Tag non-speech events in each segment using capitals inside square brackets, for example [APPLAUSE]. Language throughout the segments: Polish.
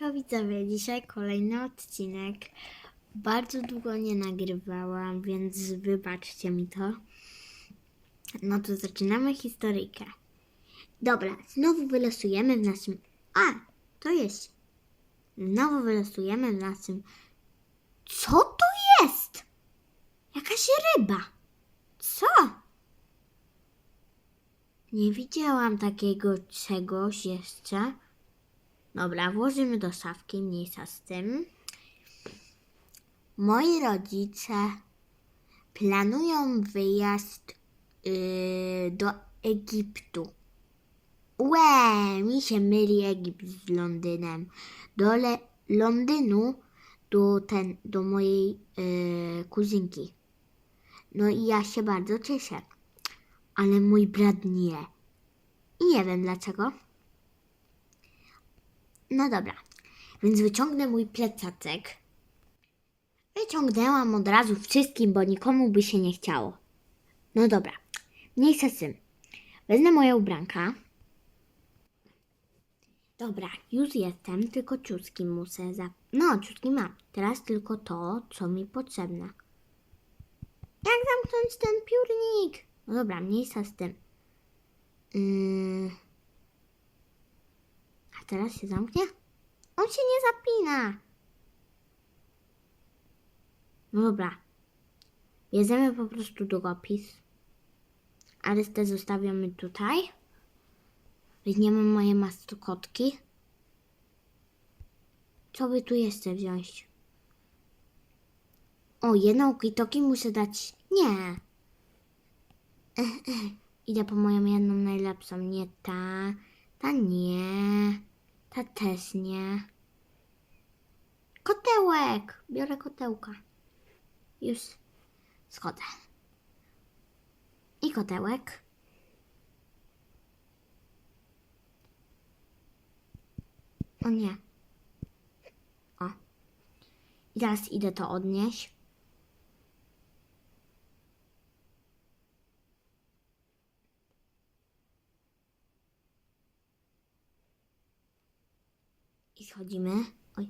Widzowie, dzisiaj kolejny odcinek. Bardzo długo nie nagrywałam, więc wybaczcie mi to. No to zaczynamy historyjkę. Dobra, znowu wylosujemy w naszym... A, to jest. Znowu wylosujemy w naszym... Co to jest? Jakaś ryba. Co? Nie widziałam takiego czegoś jeszcze. Dobra, włożymy do szafki, mniejsza z tym. Moi rodzice planują wyjazd yy, do Egiptu. Łe, mi się myli Egipt z Londynem. Do Le- Londynu, do, ten, do mojej yy, kuzynki. No i ja się bardzo cieszę. Ale mój brat nie. I nie wiem dlaczego. No dobra, więc wyciągnę mój plecaczek. Wyciągnęłam od razu wszystkim, bo nikomu by się nie chciało. No dobra, mniejsza z tym. Wezmę moje ubranka. Dobra, już jestem, tylko ciuski muszę za... No, ciuski mam. Teraz tylko to, co mi potrzebne. Jak zamknąć ten piórnik? No dobra, mniejsza z tym. Yy... Teraz się zamknie? On się nie zapina. No dobra. Bierzemy po prostu długopis. A resztę zostawiamy tutaj. Weźmiemy moje maskotki. Co by tu jeszcze wziąć? O, jedną kitoki muszę dać. Nie. [LAUGHS] Idę po moją jedną najlepszą. Nie ta. Ta nie. Ta też nie. Kotełek! Biorę kotełka. Już schodzę. I kotełek. O nie. O. I teraz idę to odnieść. I schodzimy. Oj.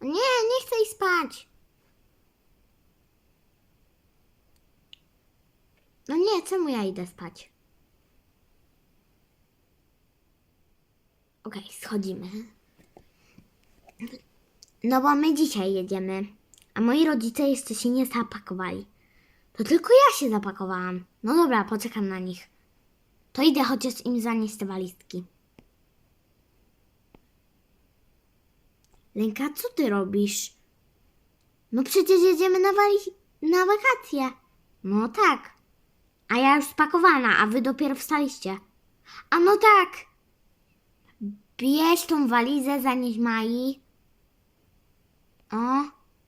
Nie, nie chcę iść spać. No nie, czemu ja idę spać? Okej, schodzimy. No bo my dzisiaj jedziemy, a moi rodzice jeszcze się nie zapakowali. To tylko ja się zapakowałam. No dobra, poczekam na nich. To idę chociaż im zanieść te walizki. Lenka, co ty robisz? No przecież jedziemy na, wali- na wakacje. No tak. A ja już spakowana, a wy dopiero wstaliście. A no tak. Bierz tą walizę, zanieś Mai. O,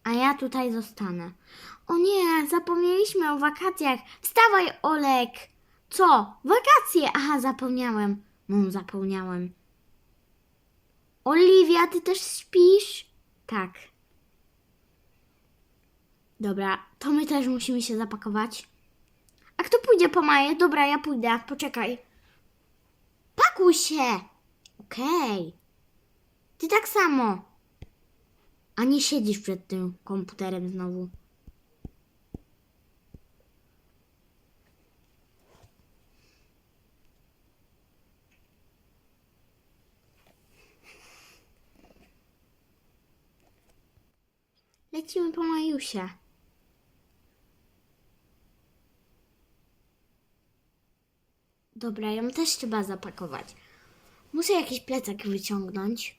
a ja tutaj zostanę. O nie, zapomnieliśmy o wakacjach. Wstawaj, Olek. Co? Wakacje. Aha, zapomniałem. No, zapomniałem. Oliwia, ty też śpisz? Tak. Dobra, to my też musimy się zapakować. A kto pójdzie po Maję? Dobra, ja pójdę. Poczekaj. Pakuj się! Okej. Ty tak samo. A nie siedzisz przed tym komputerem znowu. Lecimy po Majusie. Dobra, ją też trzeba zapakować. Muszę jakiś plecak wyciągnąć.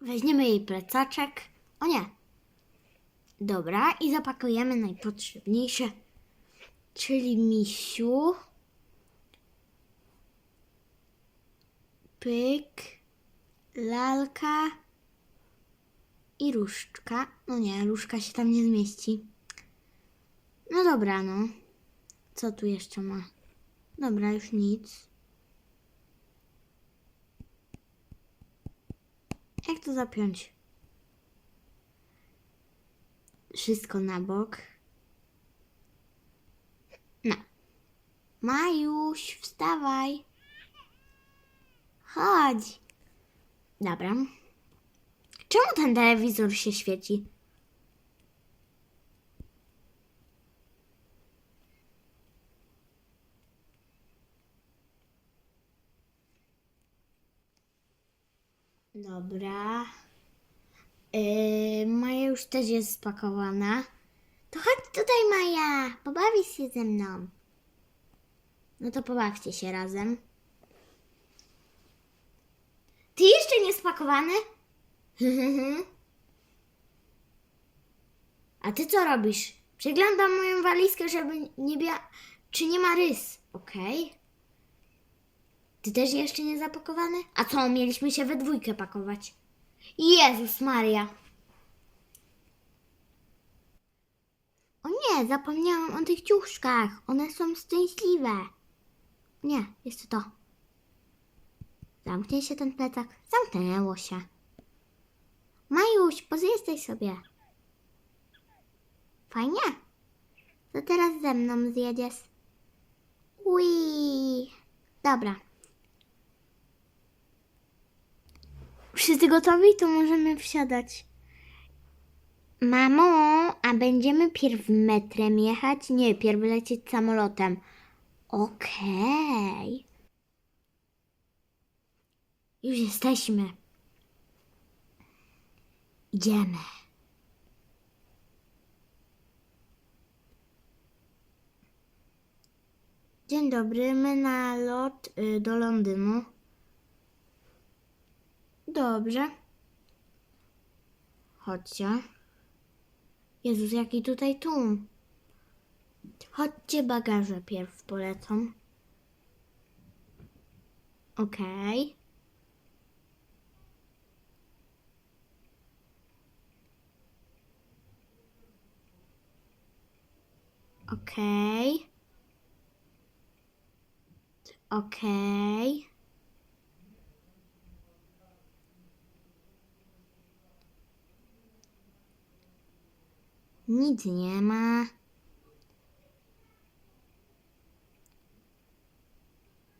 Weźmiemy jej plecaczek. O nie. Dobra, i zapakujemy najpotrzebniejsze, czyli misiu. Pyk, lalka i różdżka. No nie, różdżka się tam nie zmieści. No dobra, no. Co tu jeszcze ma? Dobra, już nic. Jak to zapiąć? Wszystko na bok. No. Majuś, wstawaj. Chodź. Dobra. Czemu ten telewizor się świeci? Dobra. Yy, Maja już też jest spakowana. To chodź tutaj, Maja. Pobawisz się ze mną. No to pobawcie się razem. Ty jeszcze nie spakowany? [LAUGHS] A ty co robisz? Przeglądam moją walizkę, żeby nie bia... Czy nie ma rys, okej? Ty też jeszcze nie zapakowany? A co, mieliśmy się we dwójkę pakować? Jezus Maria! O nie, zapomniałam o tych ciuszkach. One są szczęśliwe. Nie, jest to. Zamknie się ten plecak. Zamknęło się. Majuś, pozjesteś sobie. Fajnie. To teraz ze mną zjedziesz. Ui. Dobra. Wszyscy gotowi? To możemy wsiadać. Mamo, a będziemy pierw metrem jechać? Nie, pierw lecieć samolotem. Okej. Już jesteśmy. Idziemy. Dzień dobry, my na lot y, do Londynu. Dobrze. Chodźcie. Jezus, jaki tutaj tłum. Chodźcie, bagaże pierw polecą. Okej. Okej. Okej. Nic nie ma.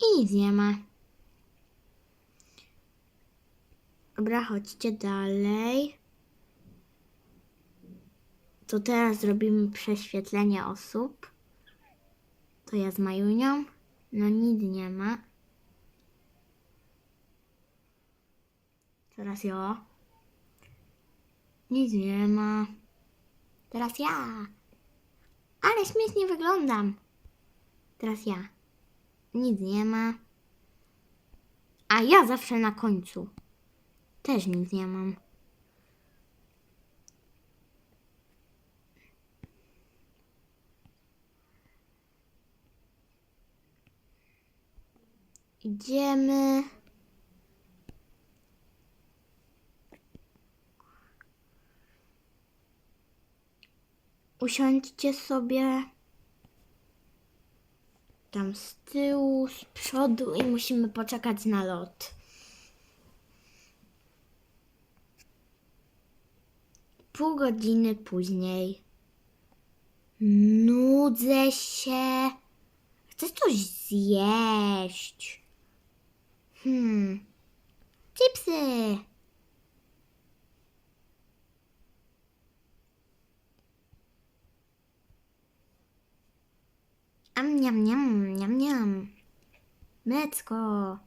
I nic nie ma. Dobra, chodźcie dalej. To teraz zrobimy prześwietlenie osób. To ja z Majunią. No nic nie ma. Teraz ja. Nic nie ma. Teraz ja. Ale śmiesznie wyglądam. Teraz ja. Nic nie ma. A ja zawsze na końcu. Też nic nie mam. Idziemy. Usiądźcie sobie tam z tyłu, z przodu i musimy poczekać na lot. Pół godziny później. Nudzę się. Chcę coś zjeść. Hmm. Chipsy. Am, niam, niam, niam, niam. Mleczko.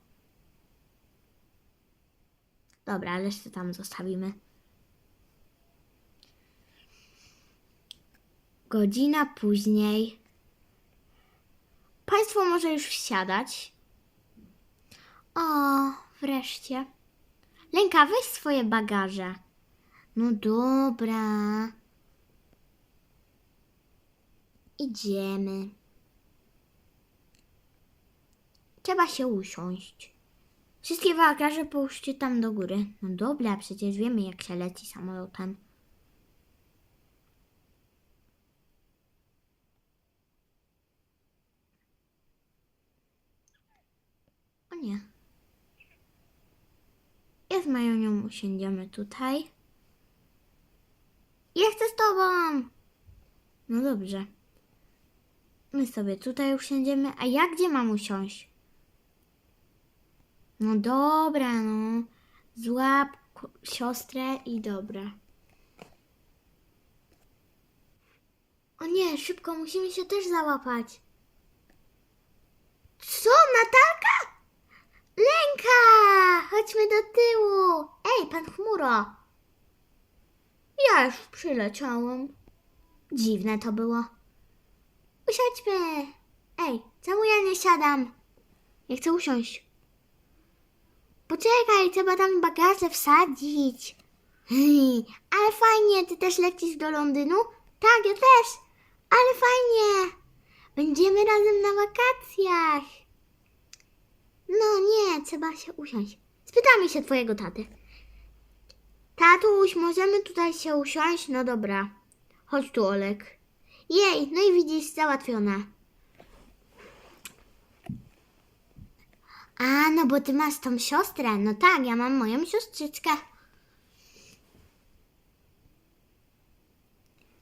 Dobra, resztę tam zostawimy. Godzina później. Państwo może już wsiadać. O, wreszcie. Lenka, weź swoje bagaże. No dobra. Idziemy. Trzeba się usiąść. Wszystkie bagaże połóżcie tam do góry. No dobra, przecież wiemy jak się leci samolotem. O nie. Z Majonią usiądziemy tutaj. Ja chcę z tobą! No dobrze. My sobie tutaj usiądziemy. A ja gdzie mam usiąść? No dobra, no. Złap siostrę i dobra. O nie, szybko, musimy się też załapać. Co, Natalka? Lenka! Chodźmy do tyłu. Ej, pan Chmuro. Ja już przyleciałem. Dziwne to było. Usiądźmy. Ej, czemu ja nie siadam? Nie chcę usiąść. Poczekaj, trzeba tam bagaże wsadzić. [LAUGHS] Ale fajnie, ty też lecisz do Londynu? Tak, ja też. Ale fajnie. Będziemy razem na wakacjach. No nie, trzeba się usiąść. Spytamy się twojego taty. Tatuś, możemy tutaj się usiąść? No dobra. Chodź tu, Olek. Jej, no i widzisz, załatwione. A, no bo ty masz tą siostrę. No tak, ja mam moją siostrzyczkę.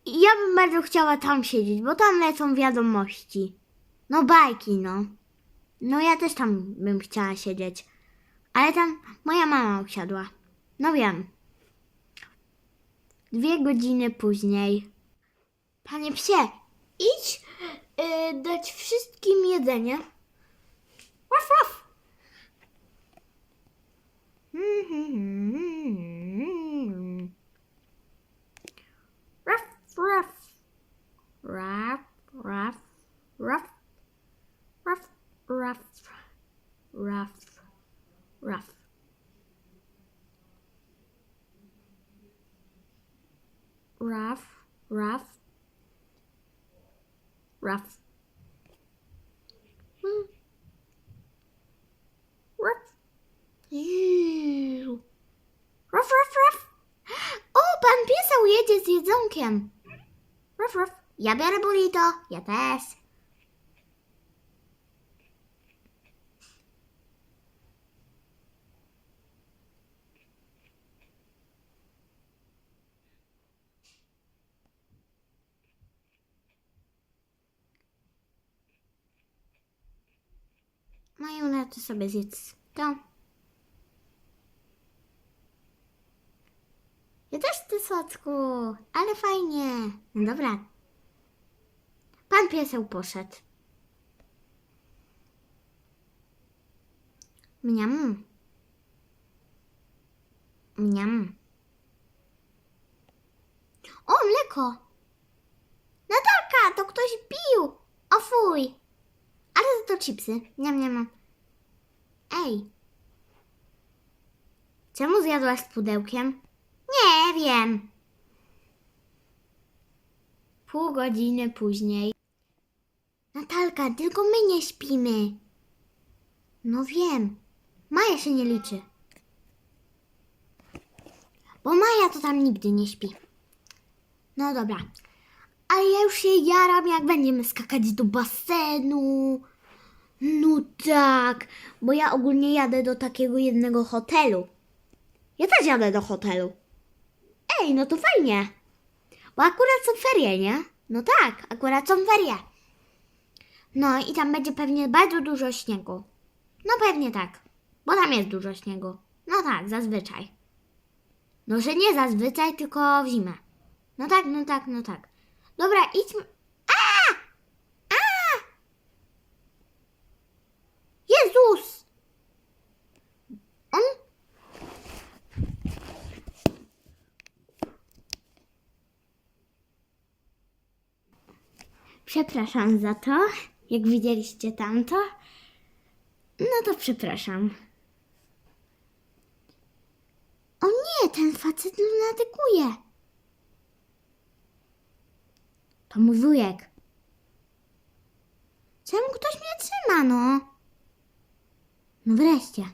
I Ja bym bardzo chciała tam siedzieć, bo tam lecą wiadomości. No bajki, no. No ja też tam bym chciała siedzieć. Ale tam moja mama usiadła. No wiem. Dwie godziny później. Panie psie, idź yy, dać wszystkim jedzenie. Ruff. Hmm. Ruff. Iu. Ruff, ruff, ruff. O, pan pieseł jedzie z jedzonkiem. Ruff, ruff. Ja biorę burrito. Ja też. Mają to sobie zjedz to. Ja też ty słodku, ale fajnie. No dobra. Pan pieseł poszedł. Mniam. Mniam. O, mleko. Natalka, to ktoś pił. O fuj. Ale to chipsy. Niam, niam. Ej. Czemu zjadłaś z pudełkiem? Nie wiem. Pół godziny później. Natalka, tylko my nie śpimy. No wiem. Maja się nie liczy. Bo Maja to tam nigdy nie śpi. No dobra. Ale ja już się jaram, jak będziemy skakać do basenu. No tak, bo ja ogólnie jadę do takiego jednego hotelu. Ja też jadę do hotelu. Ej, no to fajnie. Bo akurat są ferie, nie? No tak, akurat są ferie. No i tam będzie pewnie bardzo dużo śniegu. No pewnie tak, bo tam jest dużo śniegu. No tak, zazwyczaj. No, że nie zazwyczaj, tylko w zimę. No tak, no tak, no tak. Dobra, idźmy. A! A! Jezus! On Przepraszam za to, jak widzieliście tamto. No to przepraszam. O nie, ten facet lunatykuje. To mój wujek. Czemu ktoś mnie trzyma, no? No wreszcie.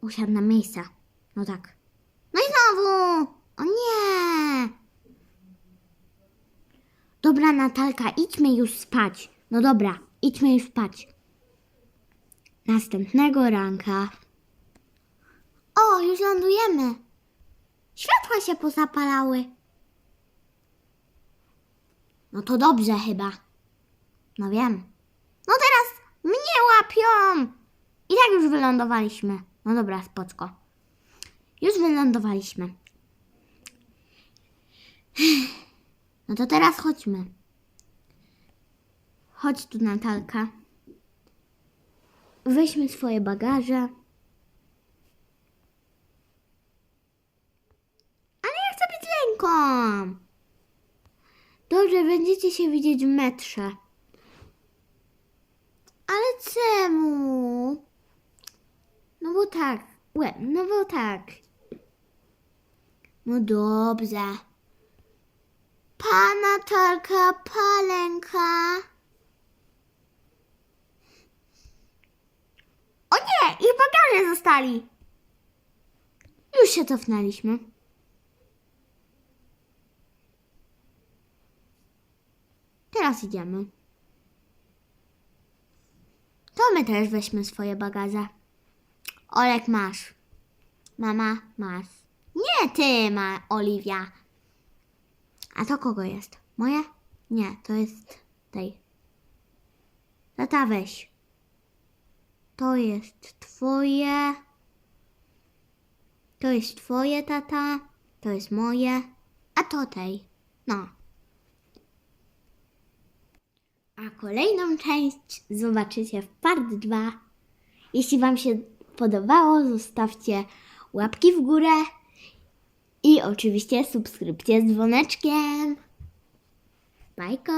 Usiadł na miejsca. No tak. No i znowu! O nie! Dobra, Natalka, idźmy już spać. No dobra, idźmy już spać. Następnego ranka. O, już lądujemy. Światła się pozapalały. No to dobrze chyba. No wiem. No teraz mnie łapią. I tak już wylądowaliśmy. No dobra, spoczko. Już wylądowaliśmy. No to teraz chodźmy. Chodź tu, Natalka. Weźmy swoje bagaże. Ale ja chcę być ręką. Dobrze, będziecie się widzieć w metrze. Ale czemu? No bo tak. Łe, no bo tak. No dobrze. Pana Natalka, palenka. O nie, ich bagaże zostali. Już się cofnęliśmy. Teraz idziemy. To my też weźmy swoje bagaże. Olek masz. Mama masz. Nie ty ma, Oliwia. A to kogo jest? Moje? Nie, to jest tej. Tata weź. To jest twoje. To jest twoje, tata. To jest moje. A to tej. No. A kolejną część zobaczycie w part 2. Jeśli Wam się podobało, zostawcie łapki w górę i oczywiście subskrypcję z dzwoneczkiem. Bajko!